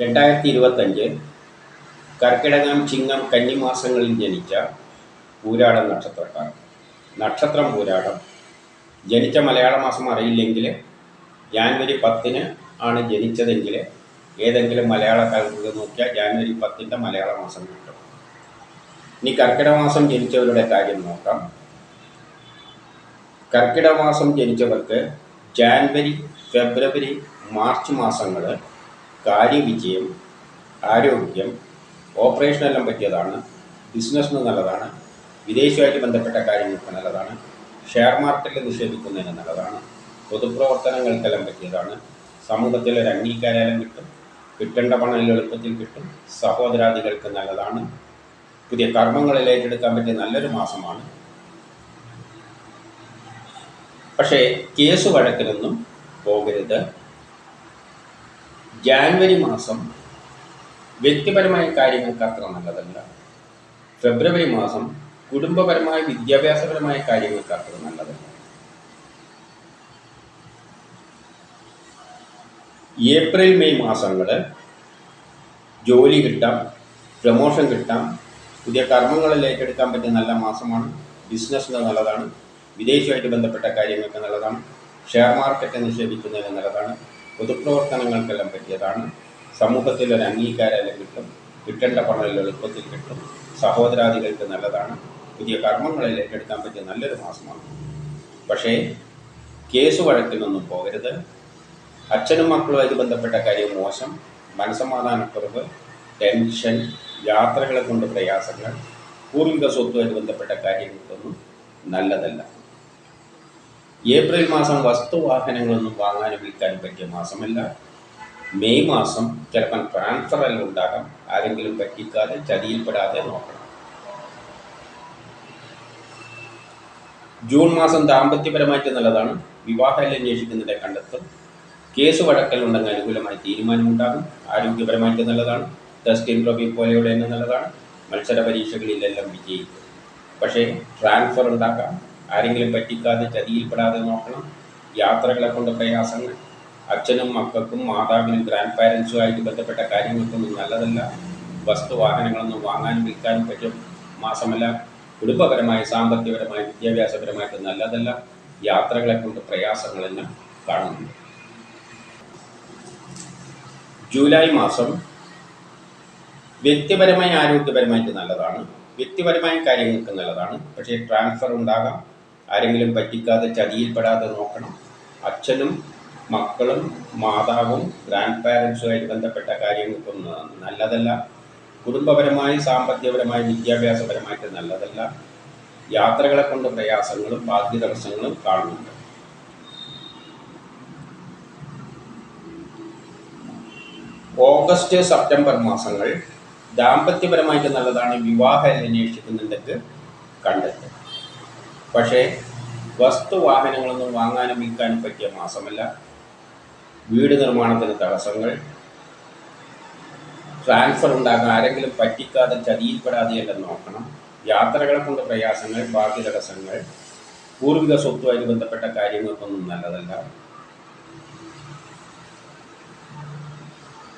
രണ്ടായിരത്തി ഇരുപത്തഞ്ച് കർക്കിടകം ചിങ്ങം കന്നി മാസങ്ങളിൽ ജനിച്ച പൂരാടം നക്ഷത്രക്കാർ. നക്ഷത്രം പൂരാടം. ജനിച്ച മലയാള മാസം അറിയില്ലെങ്കിൽ ജാനുവരി പത്തിന് ആണ് ജനിച്ചതെങ്കിൽ ഏതെങ്കിലും മലയാള കാലത്ത് നോക്കിയാൽ ജാനുവരി പത്തിന്റെ മലയാള മാസം കിട്ടും. ഇനി കർക്കിടക മാസം ജനിച്ചവരുടെ കാര്യം നോക്കാം. കർക്കിടക മാസം ജനിച്ചവർക്ക് ജാനുവരി ഫെബ്രുവരി മാർച്ച് മാസങ്ങൾ കാര്യവിജയം ആരോഗ്യം ഓപ്പറേഷനെല്ലാം പറ്റിയതാണ് ബിസിനസ്സിന് നല്ലതാണ് വിദേശമായിട്ട് ബന്ധപ്പെട്ട കാര്യങ്ങൾക്ക് നല്ലതാണ് ഷെയർ മാർക്കറ്റിൽ നിക്ഷേപിക്കുന്നതിന് നല്ലതാണ് പൊതുപ്രവർത്തനങ്ങൾക്കെല്ലാം പറ്റിയതാണ് സമൂഹത്തിൽ ഒരു അംഗീകാരം കിട്ടും കിട്ടേണ്ട പണം എളുപ്പത്തിൽ കിട്ടും സഹോദരാദികൾക്ക് നല്ലതാണ്. പുതിയ കർമ്മങ്ങളിൽ ഏറ്റെടുക്കാൻ പറ്റിയ നല്ലൊരു മാസമാണ്. പക്ഷേ കേസ് വഴക്കിലൊന്നും പോകരുത്. ജാനുവരി മാസം വ്യക്തിപരമായ കാര്യങ്ങൾക്ക് അത്ര നല്ലതല്ല. ഫെബ്രുവരി മാസം കുടുംബപരമായ വിദ്യാഭ്യാസപരമായ കാര്യങ്ങൾക്ക് അത്ര നല്ലതല്ല. ഏപ്രിൽ മെയ് മാസങ്ങൾ ജോലി കിട്ടാം പ്രമോഷൻ കിട്ടാം പുതിയ കർമ്മങ്ങളിൽ ഏറ്റെടുക്കാൻ പറ്റിയ നല്ല മാസമാണ് ബിസിനസ്സിന് നല്ലതാണ് വിദേശമായിട്ട് ബന്ധപ്പെട്ട കാര്യങ്ങൾക്ക് നല്ലതാണ് ഷെയർ മാർക്കറ്റ് നിക്ഷേപിക്കുന്നതിന് നല്ലതാണ് പൊതുപ്രവർത്തനങ്ങൾക്കെല്ലാം പറ്റിയതാണ്. സമൂഹത്തിൽ ഒരു അംഗീകാരം കിട്ടും. കിട്ടേണ്ട പണം എളുപ്പത്തിൽ കിട്ടും. സഹോദരാദികൾക്ക് നല്ലതാണ്. പുതിയ കർമ്മങ്ങളിൽ ഏറ്റെടുക്കാൻ പറ്റിയ നല്ലൊരു മാസമാണ്. പക്ഷേ കേസ് വഴക്കിനൊന്നും പോകരുത്. അച്ഛനും മക്കളുമായിട്ട് ബന്ധപ്പെട്ട കാര്യം മോശം. മനസമാധാനക്കുറവ് ടെൻഷൻ യാത്രകളെ കൊണ്ട് പ്രയാസങ്ങൾ പൂർവിക സ്വത്തുമായിട്ട് ബന്ധപ്പെട്ട കാര്യങ്ങൾക്കൊന്നും നല്ലതല്ല. ഏപ്രിൽ മാസം വസ്തുവാഹനങ്ങളൊന്നും വാങ്ങാനും വിൽക്കാനും പറ്റിയ മാസമല്ല. മെയ് മാസം ചിലപ്പോൾ ട്രാൻസ്ഫർ എല്ലാം ഉണ്ടാകാം. ആരെങ്കിലും പറ്റിക്കാതെ ചതിയിൽപ്പെടാതെ നോക്കണം. ജൂൺ മാസം ദാമ്പത്യപരമായിട്ട് നല്ലതാണ്. വിവാഹം അന്വേഷിക്കുന്നതിന്റെ കണ്ടെത്തും. കേസ് വഴക്കലുണ്ടെങ്കിൽ അനുകൂലമായി തീരുമാനമുണ്ടാകും. ആരോഗ്യപരമായിട്ട് നല്ലതാണ്. ടെസ്റ്റ് ഇൻട്രോബി പോലെയുള്ള തന്നെ നല്ലതാണ്. മത്സര പരീക്ഷകളിലെല്ലാം വിജയിക്കും. പക്ഷേ ട്രാൻസ്ഫർ ഉണ്ടാക്കാം ആരെങ്കിലും പറ്റിക്കാതെ ചതിയിൽപ്പെടാതെ നോക്കണം. യാത്രകളെ കൊണ്ട് പ്രയാസങ്ങൾ. അച്ഛനും മക്കൾക്കും മാതാവിനും ഗ്രാൻഡ് പാരൻസുമായിട്ട് ബന്ധപ്പെട്ട കാര്യങ്ങൾക്കൊന്നും നല്ലതല്ല. വസ്തു വാഹനങ്ങളൊന്നും വാങ്ങാനും വിൽക്കാനും പറ്റും. മാസമല്ല കുടുംബപരമായി സാമ്പത്തികപരമായി വിദ്യാഭ്യാസപരമായിട്ട് നല്ലതല്ല. യാത്രകളെ കൊണ്ട് പ്രയാസങ്ങൾ തന്നെ കാണുന്നുണ്ട്. ജൂലൈ മാസം വ്യക്തിപരമായി ആരോഗ്യപരമായിട്ട് നല്ലതാണ്. വ്യക്തിപരമായ കാര്യങ്ങൾക്ക് നല്ലതാണ്. പക്ഷേ ട്രാൻസ്ഫർ ഉണ്ടാകാം. ആരെങ്കിലും പറ്റിക്കാതെ ചതിയിൽപ്പെടാതെ നോക്കണം. അച്ഛനും മക്കളും മാതാവും ഗ്രാൻഡ് പാരൻസുമായിട്ട് ബന്ധപ്പെട്ട കാര്യങ്ങൾക്കൊന്നും നല്ലതല്ല. കുടുംബപരമായി സാമ്പത്തികപരമായി വിദ്യാഭ്യാസപരമായിട്ട് നല്ലതല്ല. യാത്രകളെ കൊണ്ട് പ്രയാസങ്ങളും ബാധ്യ തടസ്സങ്ങളും കാണുന്നുണ്ട്. ഓഗസ്റ്റ് സെപ്റ്റംബർ മാസങ്ങൾ ദാമ്പത്യപരമായിട്ട് നല്ലതാണ്. വിവാഹം അന്വേഷിക്കുന്നുണ്ടെങ്കിൽ കണ്ടെത്തും പക്ഷേ വസ്തുവാഹനങ്ങളൊന്നും വാങ്ങാനും വിൽക്കാനും പറ്റിയ മാസമല്ല. വീട് നിർമ്മാണത്തിന് തടസ്സങ്ങൾ. ട്രാൻസ്ഫർ ഉണ്ടാകാൻ ആരെങ്കിലും പറ്റിക്കാതെ ചതിയിൽപ്പെടാതെ എല്ലാം നോക്കണം. യാത്രകളെ കൊണ്ട് പ്രയാസങ്ങൾ ബാക്കി തടസ്സങ്ങൾ. പൂർവിക സ്വത്തുമായി ബന്ധപ്പെട്ട കാര്യങ്ങൾക്കൊന്നും നല്ലതല്ല.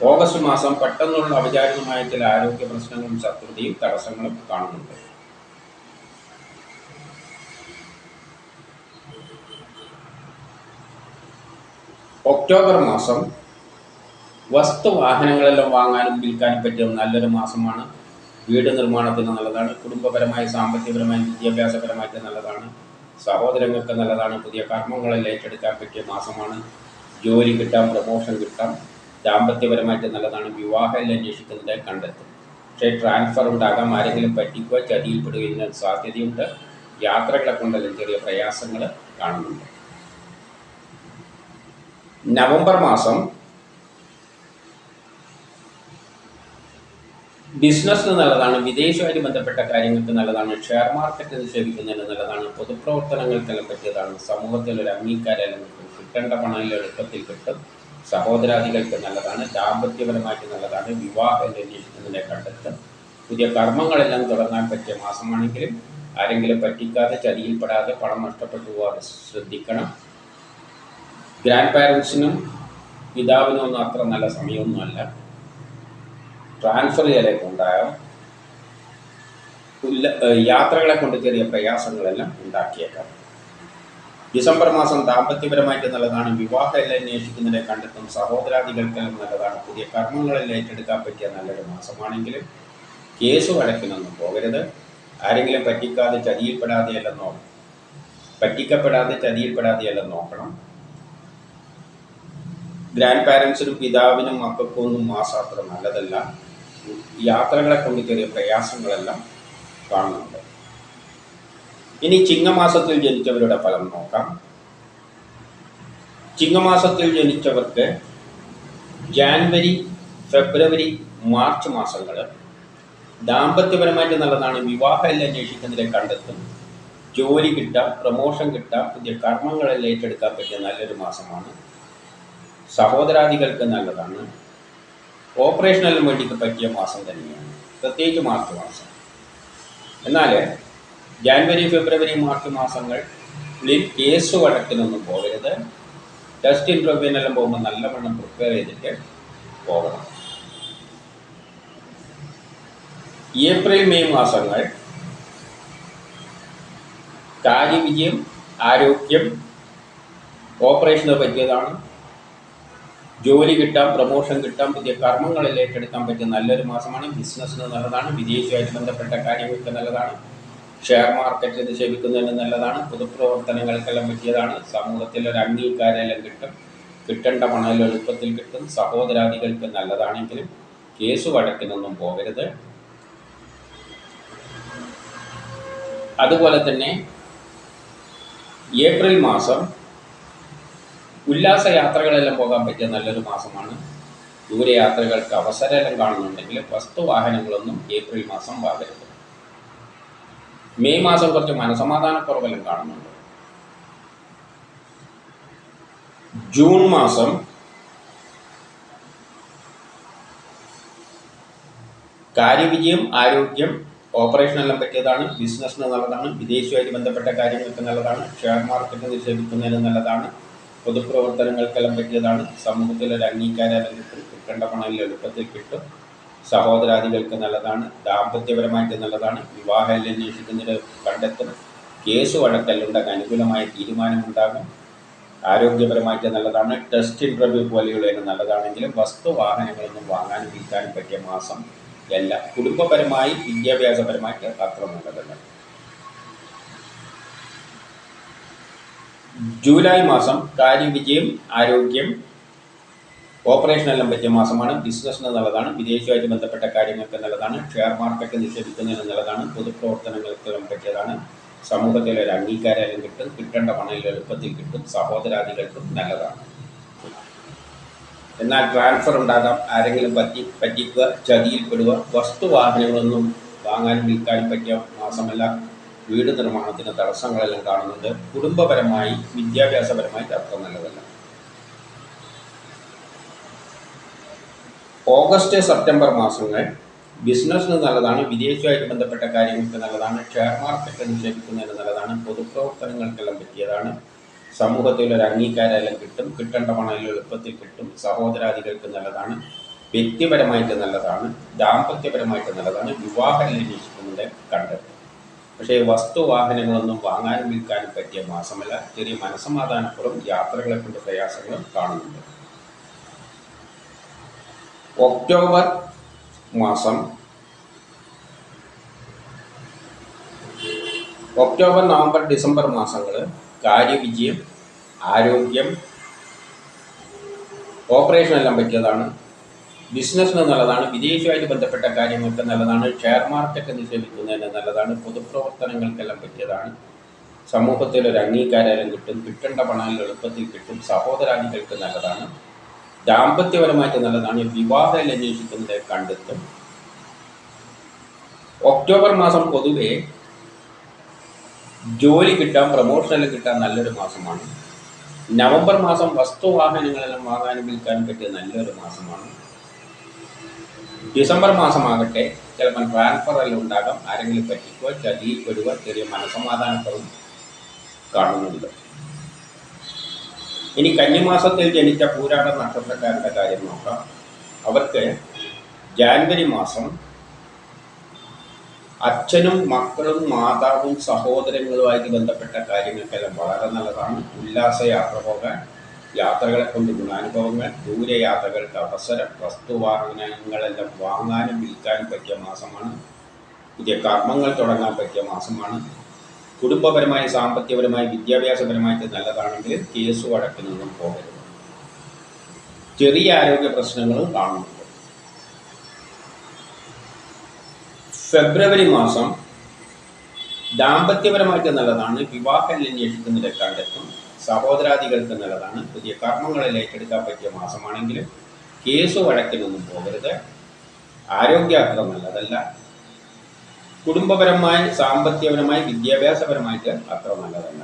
ഓഗസ്റ്റ് മാസം പെട്ടെന്നുള്ള അവിചാരിതമായ ചില ആരോഗ്യ പ്രശ്നങ്ങളും ശത്രുതയും തടസ്സങ്ങളും കാണുന്നുണ്ട്. ഒക്ടോബർ മാസം വസ്തു വാഹനങ്ങളെല്ലാം വാങ്ങാനും വിൽക്കാനും പറ്റിയ നല്ലൊരു മാസമാണ്. വീട് നിർമ്മാണത്തിന് നല്ലതാണ്. കുടുംബപരമായി സാമ്പത്തികപരമായി വിദ്യാഭ്യാസപരമായിട്ട് നല്ലതാണ്. സഹോദരങ്ങൾക്ക് നല്ലതാണ്. പുതിയ കർമ്മങ്ങളെല്ലാം ഏറ്റെടുക്കാൻ പറ്റിയ മാസമാണ്. ജോലി കിട്ടാം പ്രമോഷൻ കിട്ടാം. ദാമ്പത്യപരമായിട്ട് നല്ലതാണ്. വിവാഹം അന്വേഷിക്കുന്നത് കണ്ടെത്തും. പക്ഷേ ട്രാൻസ്ഫർ ഉണ്ടാകാം ആരെങ്കിലും പറ്റിക്കുക ചതിയിൽപ്പെടുകയും സാധ്യതയുണ്ട്. യാത്രകളെ കൊണ്ടെല്ലാം ചെറിയ പ്രയാസങ്ങൾ കാണുന്നുണ്ട്. നവംബർ മാസം ബിസിനസ്സിന് നല്ലതാണ് വിദേശവുമായി ബന്ധപ്പെട്ട കാര്യങ്ങൾക്ക് നല്ലതാണ് ഷെയർ മാർക്കറ്റ് നിക്ഷേപിക്കുന്നതിന് നല്ലതാണ് പൊതുപ്രവർത്തനങ്ങൾക്കെല്ലാം പറ്റിയതാണ് സമൂഹത്തിൽ ഒരു അംഗീകാരം കിട്ടും കിട്ടേണ്ട പണം എളുപ്പത്തിൽ കിട്ടും. സഹോദരാദികൾക്ക് നല്ലതാണ് ദാമ്പത്യപരമായിട്ട് നല്ലതാണ് വിവാഹം അന്വേഷിക്കുന്നതിനെ കണ്ടെത്തും. പുതിയ കർമ്മങ്ങളെല്ലാം തുടങ്ങാൻ പറ്റിയ മാസമാണെങ്കിലും ആരെങ്കിലും പറ്റിക്കാതെ ചതിയിൽപ്പെടാതെ പണം നഷ്ടപ്പെട്ടു പോകാതെ ശ്രദ്ധിക്കണം. ഗ്രാൻഡ് പാരൻസിനും പിതാവിനും ഒന്നും അത്ര നല്ല സമയമൊന്നുമല്ല ട്രാൻസ്ഫർ ചെയ്യലൊക്കെ ഉണ്ടായോ യാത്രകളെ കൊണ്ട് ചെറിയ പ്രയാസങ്ങളെല്ലാം ഉണ്ടാക്കിയേക്കാം. ഡിസംബർ മാസം ദാമ്പത്യപരമായിട്ട് നല്ലതാണ്. വിവാഹമെല്ലാം അന്വേഷിക്കുന്നതിനെ കണ്ടെത്തും. സഹോദരാദികൾക്കെല്ലാം നല്ലതാണ്. പുതിയ കർമ്മങ്ങളെല്ലാം ഏറ്റെടുക്കാൻ പറ്റിയ നല്ലൊരു മാസമാണെങ്കിലും കേസ് വഴക്കിനൊന്നും പോകരുത്. ആരെങ്കിലും പറ്റിക്കാതെ ചതിയിൽപ്പെടാതെയല്ല നോക്കണം പറ്റിക്കപ്പെടാതെ ചതിയിൽപ്പെടാതെയല്ല നോക്കണം. ഗ്രാൻഡ് പാരൻസിനും പിതാവിനും മക്കൾക്കും ഒന്നും നല്ലതല്ല. യാത്രകളെ കൊണ്ട് ചെറിയ പ്രയാസങ്ങളെല്ലാം കാണുന്നുണ്ട്. ഇനി ചിങ്ങമാസത്തിൽ ജനിച്ചവരുടെ ഫലം നോക്കാം. ചിങ്ങമാസത്തിൽ ജനിച്ചവർക്ക് ജാനുവരി ഫെബ്രുവരി മാർച്ച് മാസങ്ങൾ ദാമ്പത്യപരമായിട്ട് നല്ലതാണ്. വിവാഹമെല്ലാം അന്വേഷിക്കുന്നതിലെ കണ്ടെത്തും. ജോലി കിട്ടാം പ്രമോഷൻ കിട്ടാം പുതിയ കർമ്മങ്ങളെല്ലാം ഏറ്റെടുക്കാൻ പറ്റിയ നല്ലൊരു മാസമാണ് സഹോദരാദികൾക്ക് നല്ലതാണ്. ഓപ്പറേഷനെല്ലാം വേണ്ടിക്ക് പറ്റിയ മാസം തന്നെയാണ്. പ്രത്യേകിച്ച് മാർച്ച് മാസം. എന്നാൽ ജാനുവരി ഫെബ്രുവരി മാർച്ച് മാസങ്ങളിൽ കേസ് വഴക്കിനൊന്നും പോകരുത്. ടെസ്റ്റ് ഇന്റർവ്യൂവിനെല്ലാം പോകുമ്പോൾ നല്ലവണ്ണം പ്രിപ്പയർ ചെയ്തിട്ട് പോകണം. ഏപ്രിൽ മെയ് മാസങ്ങൾ കാര്യവിജയം ആരോഗ്യം ഓപ്പറേഷന് പറ്റിയതാണ്. ജോലി കിട്ടാം പ്രമോഷൻ കിട്ടാം പുതിയ കർമ്മങ്ങളിൽ ഏറ്റെടുക്കാൻ പറ്റിയ നല്ലൊരു മാസമാണ്. ബിസിനസ്സിന് നല്ലതാണ് വിദേശവുമായിട്ട് ബന്ധപ്പെട്ട കാര്യങ്ങൾക്ക് നല്ലതാണ്. ഷെയർ മാർക്കറ്റിൽ നിക്ഷേപിക്കുന്നതിന് നല്ലതാണ് പൊതുപ്രവർത്തനങ്ങൾക്കെല്ലാം പറ്റിയതാണ്. സമൂഹത്തിൽ ഒരു അംഗീകാരമെല്ലാം കിട്ടും. കിട്ടേണ്ട പണം എളുപ്പത്തിൽ കിട്ടും. സഹോദരാദികൾക്ക് നല്ലതാണെങ്കിലും കേസ് വഴക്കിനൊന്നും പോകരുത്. അതുപോലെ തന്നെ ഏപ്രിൽ മാസം ഉല്ലാസ യാത്രകളെല്ലാം പോകാൻ പറ്റിയ നല്ലൊരു മാസമാണ്. ദൂരയാത്രകൾക്ക് അവസരമെല്ലാം കാണുന്നുണ്ടെങ്കിൽ വസ്തു വാഹനങ്ങളൊന്നും ഏപ്രിൽ മാസം വാങ്ങരുത്. മെയ് മാസം കുറച്ച് മനസമാധാനക്കുറവെല്ലാം കാണുന്നുണ്ട്. ജൂൺ മാസം കാര്യവിജയം ആരോഗ്യം ഓപ്പറേഷൻ എല്ലാം പറ്റിയതാണ്. ബിസിനസ്സിന് നല്ലതാണ്. വിദേശവുമായിട്ട് ബന്ധപ്പെട്ട കാര്യങ്ങൾക്ക് നല്ലതാണ്. ഷെയർ മാർക്കറ്റ് നിക്ഷേപിക്കുന്നതിന് നല്ലതാണ്. പൊതുപ്രവർത്തനങ്ങൾക്കെല്ലാം പറ്റിയതാണ്. സമൂഹത്തിൽ ഒരു അംഗീകാരം കിട്ടും കിട്ടേണ്ട പണം എളുപ്പത്തിൽ കിട്ടും. സഹോദരാദികൾക്ക് നല്ലതാണ്. ദാമ്പത്യപരമായിട്ട് നല്ലതാണ്. വിവാഹം അന്വേഷിക്കുന്നതിന് കണ്ടെത്തും. കേസ് വഴക്കല്ലുണ്ടാകാൻ അനുകൂലമായ തീരുമാനമുണ്ടാകും. ആരോഗ്യപരമായിട്ട് നല്ലതാണ്. ടെസ്റ്റ് ഇന്റർവ്യൂ പോലെയുള്ള നല്ലതാണെങ്കിലും വസ്തു വാഹനങ്ങളൊന്നും വാങ്ങാനും വിൽക്കാനും പറ്റിയ മാസം എല്ലാം കുടുംബപരമായി വിദ്യാഭ്യാസപരമായിട്ട് അത്ര നല്ലതല്ല. ജൂലൈ മാസം കാര്യവിജയം ആരോഗ്യം ഓപ്പറേഷൻ എല്ലാം പറ്റിയ മാസമാണ്. ബിസിനസ്സിന് നല്ലതാണ് വിദേശവുമായിട്ട് ബന്ധപ്പെട്ട കാര്യങ്ങൾക്ക് നല്ലതാണ് ഷെയർ മാർക്കറ്റ് നിക്ഷേപിക്കുന്നതിന് നല്ലതാണ് പൊതുപ്രവർത്തനങ്ങൾക്ക് പറ്റിയതാണ്. സമൂഹത്തിലെ ഒരു അംഗീകാരം കിട്ടും. കിട്ടേണ്ട പണം എളുപ്പത്തിൽ കിട്ടും. സഹോദരാദികൾക്കും നല്ലതാണ്. എന്നാൽ ട്രാൻസ്ഫർ ഉണ്ടാകാം. ആരെങ്കിലും പറ്റി പറ്റിക്കുക ചതിയിൽപ്പെടുക വസ്തുവാഹനങ്ങളൊന്നും വാങ്ങാനും വിൽക്കാനും പറ്റിയ മാസമല്ല. വീട് നിർമ്മാണത്തിന് തടസ്സങ്ങളെല്ലാം കാണുന്നുണ്ട്. കുടുംബപരമായി വിദ്യാഭ്യാസപരമായി അത്ര നല്ലതല്ല. ഓഗസ്റ്റ് സെപ്റ്റംബർ മാസങ്ങൾ ബിസിനസ്സിന് നല്ലതാണ് വിദേശവുമായിട്ട് ബന്ധപ്പെട്ട കാര്യങ്ങൾക്ക് നല്ലതാണ് ഷെയർ മാർക്കറ്റ് നിക്ഷേപിക്കുന്നതിന് നല്ലതാണ് പൊതുപ്രവർത്തനങ്ങൾക്കെല്ലാം പറ്റിയതാണ്. സമൂഹത്തിൽ ഒരു അംഗീകാരമെല്ലാം കിട്ടും കിട്ടേണ്ട പണം എളുപ്പത്തിൽ കിട്ടും സഹോദരാദികൾക്ക് നല്ലതാണ് വ്യക്തിപരമായിട്ട് നല്ലതാണ് ദാമ്പത്യപരമായിട്ട് നല്ലതാണ് വിവാഹം അന്വേഷിക്കുന്നത് കണ്ടെത്തും പക്ഷേ വസ്തുവാഹനങ്ങളൊന്നും വാങ്ങാനും വിൽക്കാനും പറ്റിയ മാസമല്ല. ചെറിയ മനസ്സമാധാനപ്പുറം യാത്രകളെ കൊണ്ട് പ്രയാസങ്ങളും കാണുന്നുണ്ട്. ഒക്ടോബർ മാസം ഒക്ടോബർ നവംബർ ഡിസംബർ മാസങ്ങൾ കാര്യവിജയം ആരോഗ്യം ഓപ്പറേഷൻ എല്ലാം പറ്റിയതാണ്. ബിസിനസ്സിന് നല്ലതാണ് വിദേശവുമായിട്ട് ബന്ധപ്പെട്ട കാര്യങ്ങൾക്ക് നല്ലതാണ് ഷെയർ മാർക്കറ്റ് നിക്ഷേപിക്കുന്നതിന് നല്ലതാണ് പൊതുപ്രവർത്തനങ്ങൾക്കെല്ലാം പറ്റിയതാണ്. സമൂഹത്തിൽ ഒരു അംഗീകാരം കിട്ടും കിട്ടേണ്ട പണം എളുപ്പത്തിൽ കിട്ടും സഹോദരാദികൾക്ക് നല്ലതാണ്. ദാമ്പത്യപരമായിട്ട് നല്ലതാണ് വിവാഹം അന്വേഷിക്കുന്നത് കണ്ടെത്തും. ഒക്ടോബർ മാസം പൊതുവേ ജോലി കിട്ടാൻ പ്രൊമോഷനെല്ലാം കിട്ടാൻ നല്ലൊരു മാസമാണ്. നവംബർ മാസം വസ്തുവാഹനങ്ങളെല്ലാം വാങ്ങാനും വിൽക്കാനും പറ്റിയ നല്ലൊരു മാസമാണ്. ഡിസംബർ മാസമാകട്ടെ ചിലപ്പോൾ ട്രാൻസ്ഫർ എല്ലാം ഉണ്ടാകാം. ആരെങ്കിലും പറ്റിക്കോ ചതിയിൽപ്പെടുക ചെറിയ മനസമാധാനക്കുറവും കാണുന്നുണ്ട്. ഇനി കന്നിമാസത്തിൽ ജനിച്ച പൂരാട നക്ഷത്രക്കാരുടെ കാര്യം നോക്കാം. അവർക്ക് ജാനുവരി മാസം അച്ഛനും മക്കളും മാതാവും സഹോദരങ്ങളുമായിട്ട് ബന്ധപ്പെട്ട കാര്യങ്ങൾക്കെല്ലാം വളരെ നല്ലതാണ്. ഉല്ലാസയാത്ര പോകാൻ യാത്രകളെ കൊണ്ട് ഗുണാനുഭവങ്ങൾ ദൂരയാത്രകൾക്ക് അവസരം വസ്തുവാഹനങ്ങളെല്ലാം വാങ്ങാനും വിൽക്കാനും പറ്റിയ മാസമാണ്. പുതിയ കർമ്മങ്ങൾ തുടങ്ങാൻ പറ്റിയ മാസമാണ്. കുടുംബപരമായി സാമ്പത്തികപരമായി വിദ്യാഭ്യാസപരമായിട്ട് നല്ലതാണെങ്കിൽ കേസ് വഴക്കിൽ നിന്നും പോകരുത്. ചെറിയ ആരോഗ്യ പ്രശ്നങ്ങളും കാണുന്നുണ്ട്. ഫെബ്രുവരി മാസം ദാമ്പത്യപരമായിട്ട് നല്ലതാണ്. വിവാഹം അന്വേഷിക്കുന്നതിന്റെ കണ്ടെത്തും. സഹോദരാദികൾക്ക് നല്ലതാണ്. പുതിയ കർമ്മങ്ങളിൽ ഏറ്റെടുക്കാൻ പറ്റിയ മാസമാണെങ്കിലും കേസ് വഴക്കിനൊന്നും പോകരുത്. ആരോഗ്യ അത്ര നല്ലതല്ല. കുടുംബപരമായി സാമ്പത്തികപരമായി വിദ്യാഭ്യാസപരമായിട്ട് അത്ര നല്ലതല്ല.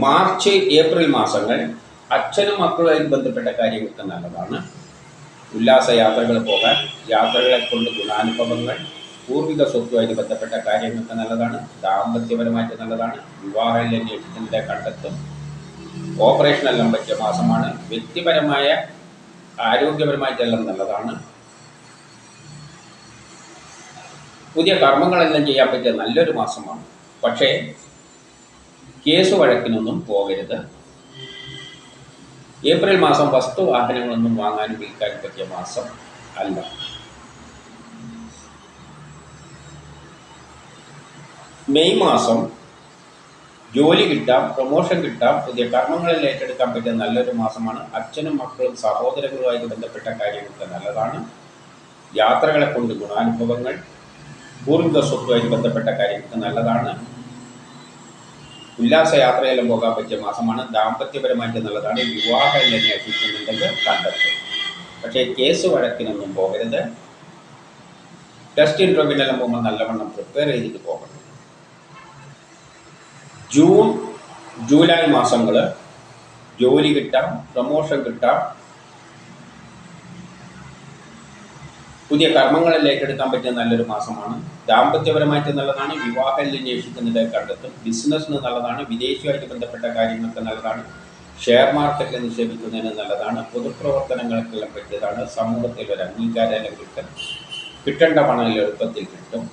മാർച്ച് ഏപ്രിൽ മാസങ്ങൾ അച്ഛനും മക്കളുമായി ബന്ധപ്പെട്ട കാര്യങ്ങൾക്ക് നല്ലതാണ്. ഉല്ലാസ യാത്രകൾ പോകാൻ യാത്രകളെ കൊണ്ട് ഗുണാനുഭവങ്ങൾ പൂർവിക സ്വത്തുമായിട്ട് ബന്ധപ്പെട്ട കാര്യങ്ങൾക്ക് നല്ലതാണ്. ദാമ്പത്യപരമായിട്ട് നല്ലതാണ്. വിവാഹം അന്വേഷിക്കുന്നതിന്റെ കണ്ടെത്തും. ഓപ്പറേഷനെല്ലാം പറ്റിയ മാസമാണ്. വ്യക്തിപരമായ ആരോഗ്യപരമായിട്ടെല്ലാം നല്ലതാണ്. പുതിയ കർമ്മങ്ങളെല്ലാം ചെയ്യാൻ പറ്റിയ നല്ലൊരു മാസമാണ്. പക്ഷേ കേസ് വഴക്കിനൊന്നും പോകരുത്. ഏപ്രിൽ മാസം വസ്തു വാഹനങ്ങളൊന്നും വാങ്ങാനും വിൽക്കാനും പറ്റിയ മാസം അല്ല. മെയ് മാസം ജോലി കിട്ടാം പ്രൊമോഷൻ കിട്ടാം പുതിയ കർമ്മങ്ങളിൽ ഏറ്റെടുക്കാൻ പറ്റിയ നല്ലൊരു മാസമാണ്. അച്ഛനും മക്കളും സഹോദരങ്ങളുമായിട്ട് ബന്ധപ്പെട്ട കാര്യങ്ങൾക്ക് നല്ലതാണ്. യാത്രകളെ കൊണ്ട് ഗുണാനുഭവങ്ങൾ പൂർവിക സ്വത്തുമായിട്ട് ബന്ധപ്പെട്ട കാര്യങ്ങൾക്ക് നല്ലതാണ്. ഉല്ലാസ യാത്രയെല്ലാം പോകാൻ പറ്റിയ മാസമാണ്. ദാമ്പത്യപരമായിട്ട് നല്ലതാണ്. വിവാഹം അന്വേഷിക്കുന്നുണ്ടെങ്കിൽ കണ്ടെത്തും. പക്ഷേ കേസ് വഴക്കിനൊന്നും പോകരുത്. ടെസ്റ്റ് ഇന്റർവ്യൂവിനെല്ലാം പോകുമ്പോൾ നല്ലവണ്ണം പ്രിപ്പയർ ചെയ്തിട്ട് പോകണം. ജൂൺ ജൂലൈ മാസങ്ങൾ ജോലി കിട്ടാം പ്രമോഷൻ കിട്ടാം. പുതിയ കർമ്മങ്ങളിൽ ഏറ്റെടുക്കാൻ പറ്റിയ നല്ലൊരു മാസമാണ്. ദാമ്പത്യപരമായിട്ട് നല്ലതാണ് വിവാഹം അന്വേഷിക്കുന്നതിന്റെ കണ്ടെത്തും ബിസിനസ്സിന് നല്ലതാണ് വിദേശിയുമായിട്ട് ബന്ധപ്പെട്ട കാര്യങ്ങൾക്ക് നല്ലതാണ് ഷെയർ മാർക്കറ്റിൽ നിക്ഷേപിക്കുന്നതിന് നല്ലതാണ് പൊതുപ്രവർത്തനങ്ങൾക്കെല്ലാം പറ്റിയതാണ് സമൂഹത്തിൽ ഒരു അംഗീകാരം കിട്ടും കിട്ടേണ്ട പണം എളുപ്പത്തിൽ കിട്ടും.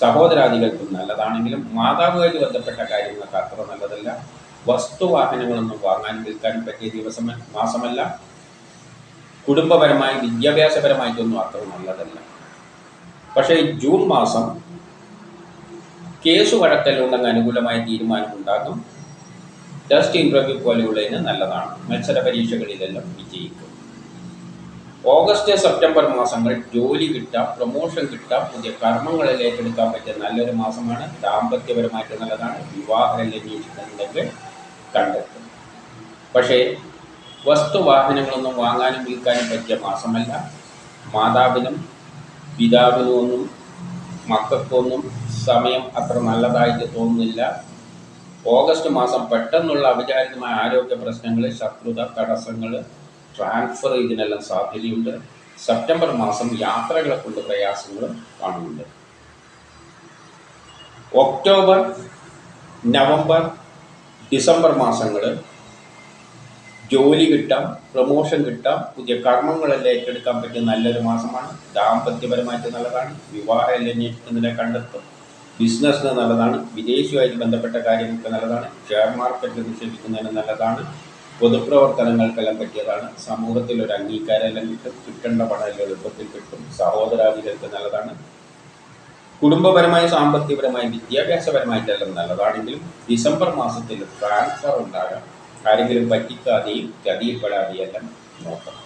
സഹോദരാദികൾക്കും നല്ലതാണെങ്കിലും മാതാവുമായിട്ട് ബന്ധപ്പെട്ട കാര്യങ്ങൾക്ക് അത്ര നല്ലതല്ല. വസ്തുവാഹനങ്ങളൊന്നും വാങ്ങാൻ വിൽക്കാനും പറ്റിയ ദിവസം മാസമല്ല. കുടുംബപരമായി വിദ്യാഭ്യാസപരമായിട്ടൊന്നും അത്ര നല്ലതല്ല. പക്ഷേ ജൂൺ മാസം കേസ് വഴക്കലുണ്ടെന്ന് അനുകൂലമായ തീരുമാനമുണ്ടാകും. ടെസ്റ്റ് ഇന്റർവ്യൂ പോലെയുള്ളതിന് നല്ലതാണ്. മത്സര പരീക്ഷകളിലെല്ലാം വിജയിക്കും. ഓഗസ്റ്റ് സെപ്റ്റംബർ മാസങ്ങൾ ജോലി കിട്ടാം പ്രൊമോഷൻ കിട്ടാം പുതിയ കർമ്മങ്ങളിൽ ഏറ്റെടുക്കാൻ പറ്റിയ നല്ലൊരു മാസമാണ്. ദാമ്പത്യപരമായിട്ട് നല്ലതാണ്. വിവാഹം അന്വേഷിക്കുന്നുണ്ടെങ്കിൽ കണ്ടെത്തും. പക്ഷേ വസ്തുവാഹനങ്ങളൊന്നും വാങ്ങാനും വിൽക്കാനും പറ്റിയ മാസമല്ല. മാതാവിനും പിതാവിനും ഒന്നും മക്കൾക്കൊന്നും സമയം അത്ര നല്ലതായിട്ട് തോന്നുന്നില്ല. ഓഗസ്റ്റ് മാസം പെട്ടെന്നുള്ള അവിചാരിതമായ ആരോഗ്യ പ്രശ്നങ്ങൾ ശത്രുത തടസ്സങ്ങൾ ട്രാൻസ്ഫർ ഇതിനെല്ലാം സാധ്യതയുണ്ട്. സെപ്റ്റംബർ മാസം യാത്രകളെ കൊണ്ട് പ്രയാസങ്ങൾ കാണുന്നുണ്ട്. ഒക്ടോബർ നവംബർ ഡിസംബർ മാസങ്ങൾ ജോലി കിട്ടാം പ്രൊമോഷൻ കിട്ടാം പുതിയ കർമ്മങ്ങളെല്ലാം ഏറ്റെടുക്കാൻ പറ്റിയ നല്ലൊരു മാസമാണ്. ദാമ്പത്യപരമായിട്ട് നല്ലതാണ്. വിവാഹം അന്വേഷിക്കുന്നതിനെ കണ്ടെത്തും. ബിസിനസ്സിന് നല്ലതാണ്. വിദേശിയുമായിട്ട് ബന്ധപ്പെട്ട കാര്യങ്ങൾക്ക് നല്ലതാണ്. ഷെയർ മാർക്കറ്റ് നിക്ഷേപിക്കുന്നതിന് നല്ലതാണ്. പൊതുപ്രവർത്തനങ്ങൾക്കെല്ലാം പറ്റിയതാണ്. സമൂഹത്തിൽ ഒരു അംഗീകാരമെല്ലാം കിട്ടും കിട്ടേണ്ട പണം എല്ലാം എളുപ്പത്തിൽ കിട്ടും. സഹോദരാധികൾക്ക് നല്ലതാണ്. കുടുംബപരമായി സാമ്പത്തികപരമായി വിദ്യാഭ്യാസപരമായിട്ടെല്ലാം നല്ലതാണെങ്കിലും ഡിസംബർ മാസത്തിൽ ട്രാൻസ്ഫർ ഉണ്ടാകാം ആരെങ്കിലും പറ്റിക്കാതെയും ചതിയിൽപ്പെടാതെയെല്ലാം നോക്കണം.